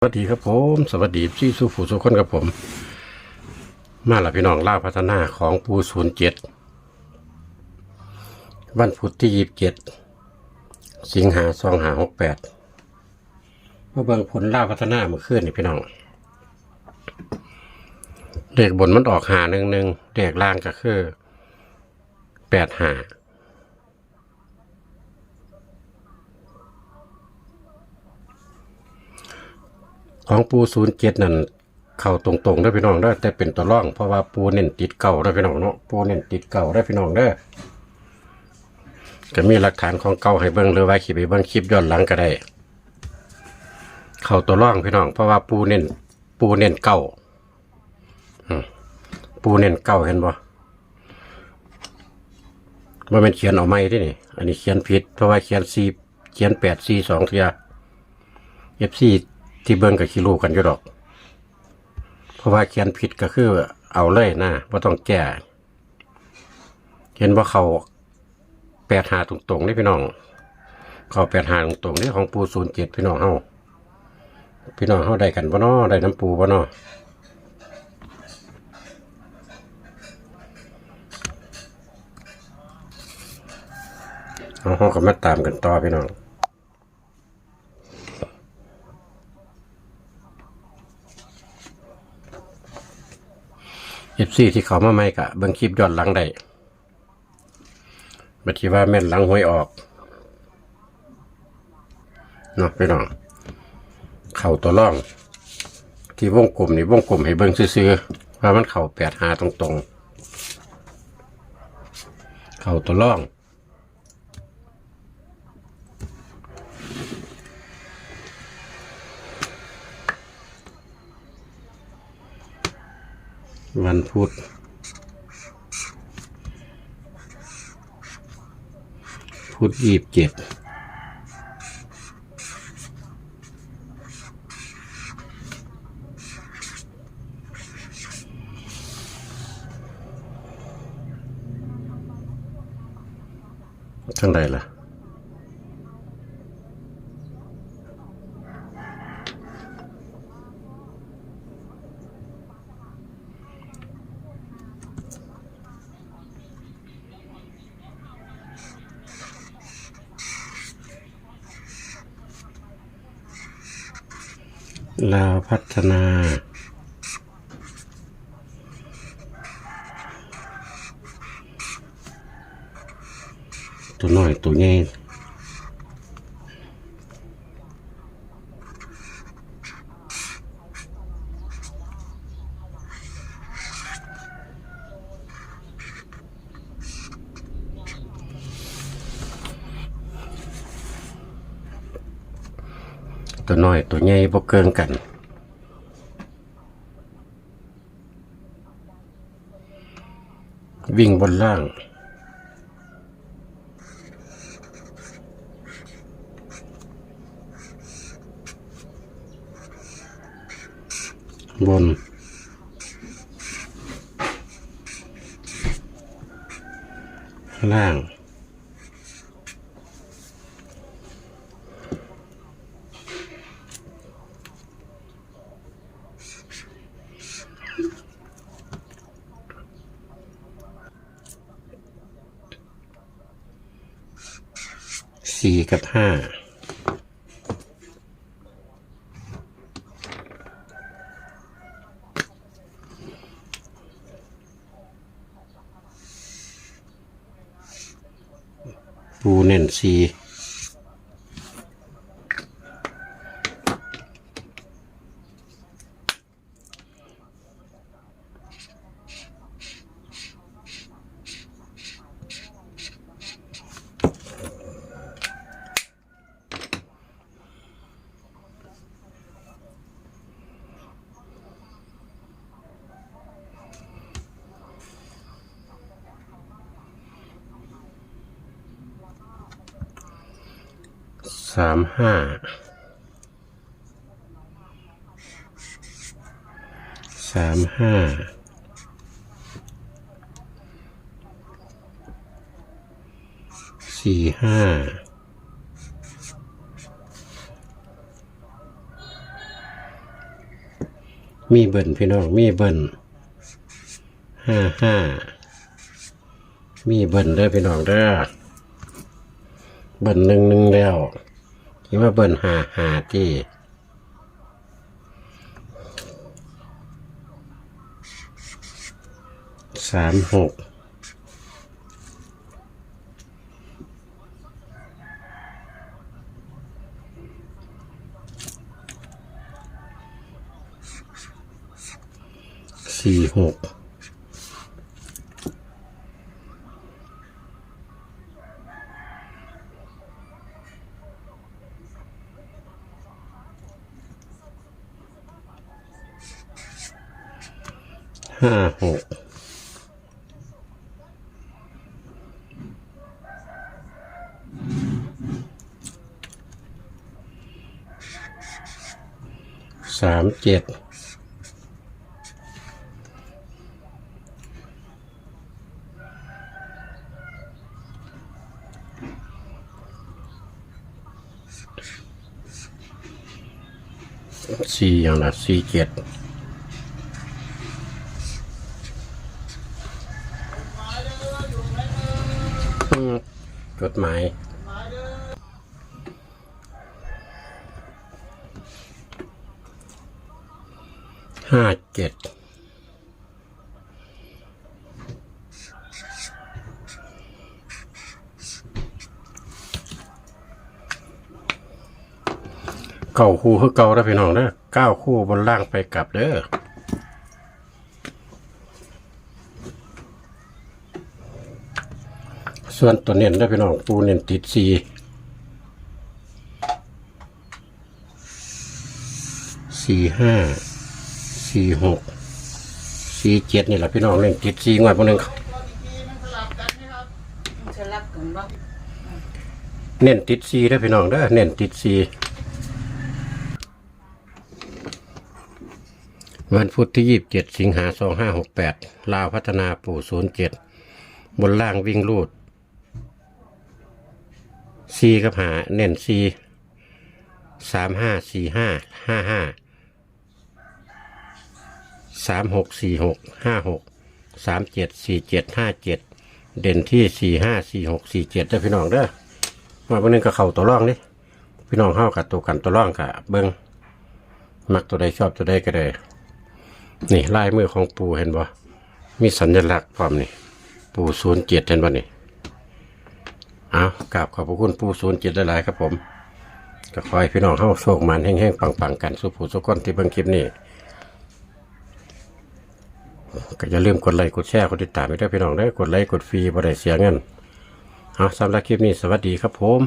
สวัสดีครับผมสวัสดีพี่สุผู้สุคนครับผม มาละพี่น้องล่าพัฒนาของปูศูนย์เจ็ดวันพุธที่ยี่สิบเจ็ดสิงหาสองหาหกแปดมาเบิ่งผลล่าพัฒนาเมื่อคืนนี่พี่น้องเลขบนมันออกหาหนึ่งหนึ่งเลขล่างก็คือแปดหา ของปูศูนย์เจ็ดนั่นเข้าตรงๆได้พี่น้องได้แต่เป็นตัวร่อง เพราะว่าปูเน้นติดเก่าได้พี่น้องเนาะปูเน้นติดเก่าได้พี่น้องเด้อก็มีหลักฐานของเก่าให้เบิ่งหรือว่าคลิปไปเบิ่งคลิปย้อนหลังก็ได้ เข้าตัวร่องพี่น้อง เพราะว่าปูเน้นปูเน้นเก่าปูเน้นเก่าเห็นบ่ว่าเป็นเขียนเอาไม่ที่นี่ อันนี้เขียนผิด เพราะว่าเขียนซีเขียนแปดซีสองเทียเอฟซี ที่เบิ้งกับคิรูกันอยู่ดอก เพราะว่าเขียนผิดก็คือเอาเลยนะว่าต้องแก้ เห็นว่าเขาแปดหาตรงๆนี่พี่น้อง เขาแปดหาตรงๆนี่ของปูศูนย์เจ็ดพี่น้องเฮาพี่น้องเฮาได้กันบ่นอได้น้ำปูบ่นอเอาเฮาก็มาตามกันต่อพี่น้อง เอฟซีที่เขามาใหม่กะเบิ่งคลิปย้อนหลังได้บัดทีว่าแม่นหลังหวยออกเนาะพี่น้อง เข่าตัวล่อง ที่วงกลมนี่วงกลมให้เบิ่งซื้อๆว่ามันเข่าแปดหาตรงๆ เข่าตัวล่อง วันพุธพุธยีบเจ็ดทั้งใดล่ะ ลาวพัฒนา ตัวน้อยตัวใหญ่ ตัวน้อยตัวใหญ่บ่เกินกันวิ่งบนล่าง บน ล่าง สี่กับห้าปูเน่นสี่ สามห้าสามห้าสี่ห้ามีเบิ่นพี่น้อง มีเบิ่นห้าห้ามีเบิ่นเด้อพี่น้องเด้อเบิ่นหนึ่งหนึ่งแล้ว คิดว่าเบิ่นหาหาที่สามหกสี่หก ห้าหกสามเจ็ดสี่อย่างละสี่เจ็ดอืม จดหมายห้าเจ็ดเก่าคู่คือเก่าแล้วพี่น้องเด้อเก้าคู่บนล่างไปกลับเด้อ ส่วนตัวเน้นได้พี่น้องปูเน้นติดสีสี่ห้าสี่หกสี่เจ็ดนี่แหละพี่น้องเน้นติดสีงวดพวกนึงมันจะรับกันบ่เน้นติดสีได้พี่น้องเด้เน้นติดสีวันพุธที่ยี่สิบเจ็ดสิงหาสองห้าหกแปดลาวพัฒนาปู่ศูนย์เจ็ดบนล่างวิ่งลูด ซีกับหาเน้นซีสามห้าสี่ห้าห้าห้าสามหกสี่หกห้าหกสามเจ็ดสี่เจ็ดห้าเจ็ดเด่นที่สี่ห้าสี่หกสี่เจ็ดเด้อพี่น้องเด้อมาวันนึงก็เข่าตัวร่องนี่พี่น้องเข้ากับตัวกันตัวร่องกับเบิ้งมักตัวใดชอบตัวใดก็ได้ นี่ลายมือของปูเห็นบ่มีสัญลักษณ์พร้อมนี่ ปูศูนย์เจ็ดเห็นบ่นี่ เอากราบขอบพระคุณผู้ศูนย์เจ็ดหลายๆครับผมก็คอยพี่น้องเข้าโชคมันแห้งๆปังๆกันสุผู้สุก้นที่เบิ่งคลิปนี้ก็อย่าลืมกดไลค์กดแชร์กดติดตามไปด้วยพี่น้องได้กดไลค์กดฟรีบ่ได้เสียเงินเอาสำหรับคลิปนี้สวัสดีครับผม